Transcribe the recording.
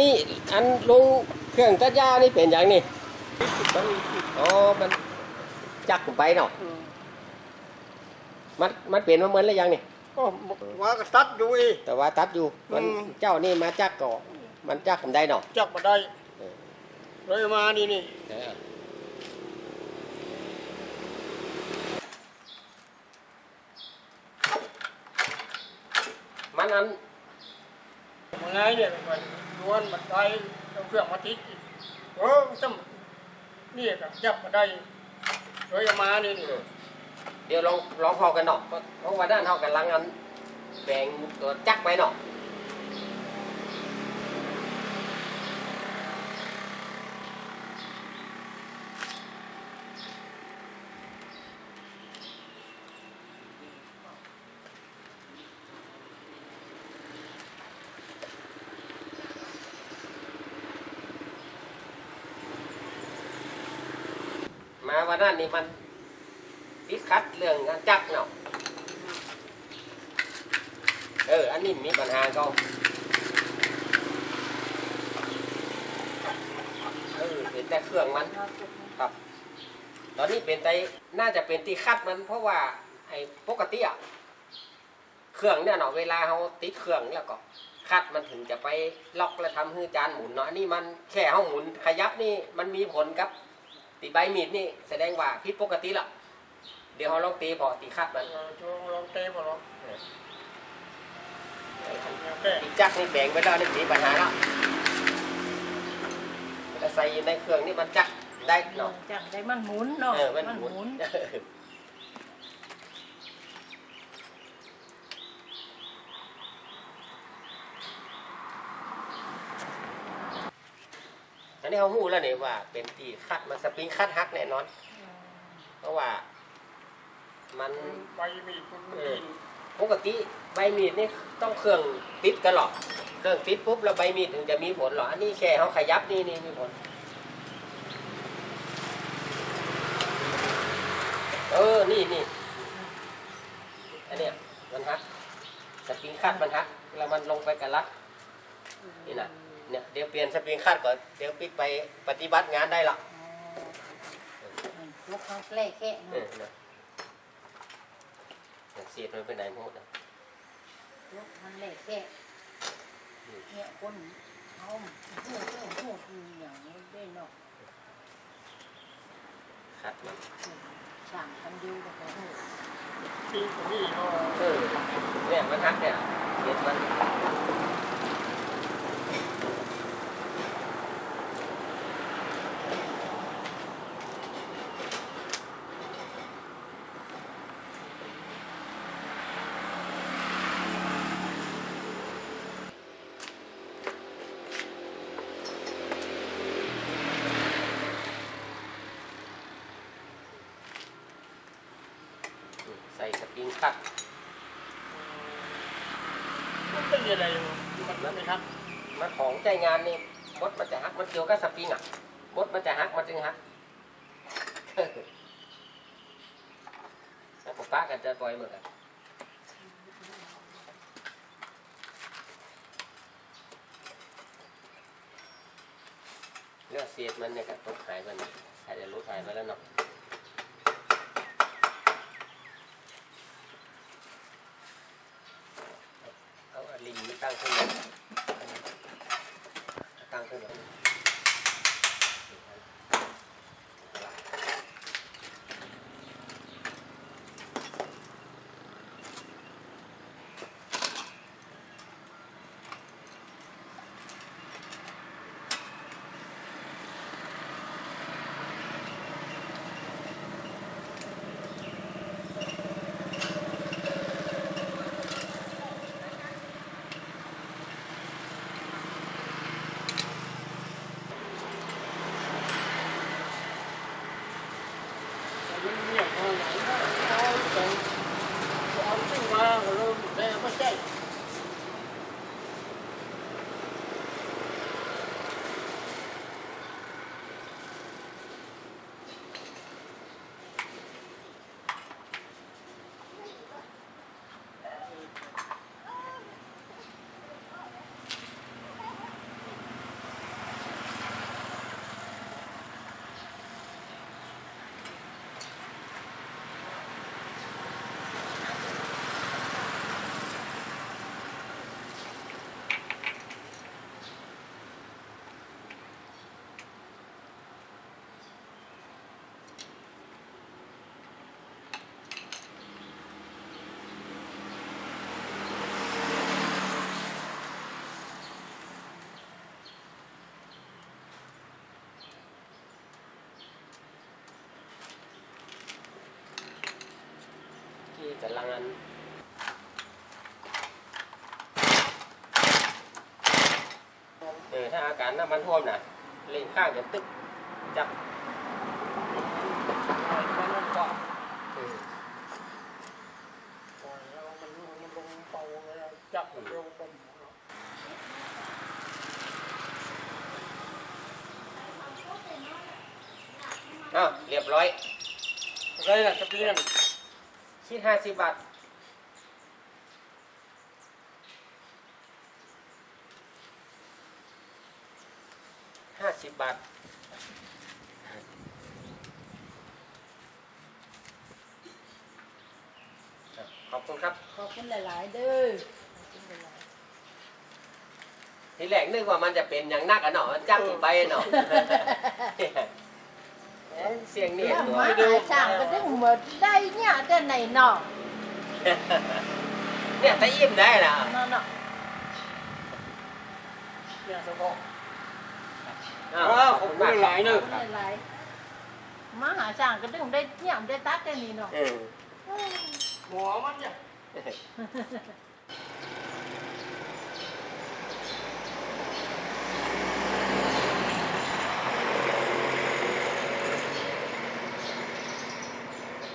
นี้อันลงเครื่องตัดหญ้านี่เป็นอย่างนี้อ๋อมันจักไปเนาะมันมันเปลี่ยนมาเหมือนแล้วยังนี่ก็ว่าก็ตัดอยู่อีแต่ว่าตัดอยู่มันอืมเจ้านี่มาจักก่อมันจักผมได้เนาะจับมาได้เออเลยมานี่นี่เออมันอันมันไงเนี่ย มันล้วนมันได้เอาเครื่องมาติดอีกเออซ้ำนี่ก็จับมาได้เลยมานี่นี่เดี๋ยวลองลองพอกันเนาะเพราะว่าด้านเท่ากันลังอันแบ่งตัวจักไปเนาะ วันนั้นนี่มันติดขัดเรื่องงานจักเนาะเออ อันนี้มีปัญหาก็เออเป็นแต่เครื่องมันครับ ตอนนี้เป็นแต่น่าจะเป็นตีคัดมัน เพราะว่าไอ้ปกติอะเครื่องเนี่ยเนาะเวลาเขาติดเครื่องแล้วก็คัดมันถึงจะไปล็อกแล้วทำให้จานหมุนเนาะอันนี่มันแค่ห้องหมุนขยับนี่มันมีผลกับ ตีใบมีดนี่แสดงว่าผิดปกติละเดี๋ยวเขาลองตีพอตีคัดมันเออลองลองเตะมาลองแก้ตีจักนี่แบ่งไปแล้วนี่มีปัญหาแล้วแต่ใส่ในเครื่องนี่มันจักได้เนาะจังได้มันหมุนเนาะเออมันหมุน อันนี้เขาหูแล้วเนี่ยว่า เป็นตีคัดมันสปริงคัดฮักแน่นอน เพราะว่า มันใบมีดมันเอมีอดปกติใบมีดนี่ต้องเครื่องติดกันหรอกเครื่องติดปุ๊บแล้วใบมีดถึงจะมีผลหรอกอันนี้แค่เขาขยับนี่นี่มีผลเออ นี่นี่อันเนี้ยมันฮักสปริงคัดมันฮัก แล้วมันลงไปกับลักนี่นะ เนี่ยเดี๋ยวเปลี่ยนสปริงคัดก่อนเดี๋ยวปิ๊กไปปฏิบัติงานได้ละลูกเขาแกล้แค่เออนะเสียดมันไปไหนหมดนะลูกมันแหล่แค่เนี่ยคนเขาหูหูหูหูอย่างนี้ได้เนาะคัดมันช่างกันอยู่กับเขาหูปีกนี่ก็เออเนี่ยมันฮักเนี่ยเสียดมัน ใส่สปริงคัดมันเป็นอะไรมันไม่ทักมันของใจงานนี่มดมันจะฮักมันเกี่ยวกับสปริงอะมดมันจะฮักมันจึงฮักแล้วผมป้ากันจะปล่อยเหมือนกันเลือดเสียดมันเนี่ยกับตกหายมันอาจจะรู้หายไปแล้วเนาะเอาอ ลิง กำลังอันเออถ้าอาการน้ำมันท่วมน่ะเล่นข้างจะตึกจับปล่อยมันลงก่อนเออปล่อยแล้วมันมันลงเป่าแล้วจับเร็วกว่าอ้าวเรียบร้อยอะไรน่ะจะปีนั่นคิดห้าสิบบาท สิบบาทขอบคุณครับ ขอบคุณหลาย ๆ เด้อขอบคุณหลายทีแรกนึกว่ามันจะเป็นอย่างนักอะเนาะจังไปเนาะเสียงๆเนี่ยแล้วตัวมาหาช่างก็ถึงหมดได้เนี่ยแต่ไหนเนาะเนี่ยถ้าอิ่มได้นะเนาะเนาะเนี่ยเฉพาะอ้าว อ้าวขอบคุณมากขอบคุณหลายเนอะหลายๆมาหาช่างก็ถึงได้เนี่ยได้ตัดแต่นี่เนาะเออหมอมันเนี่ยเ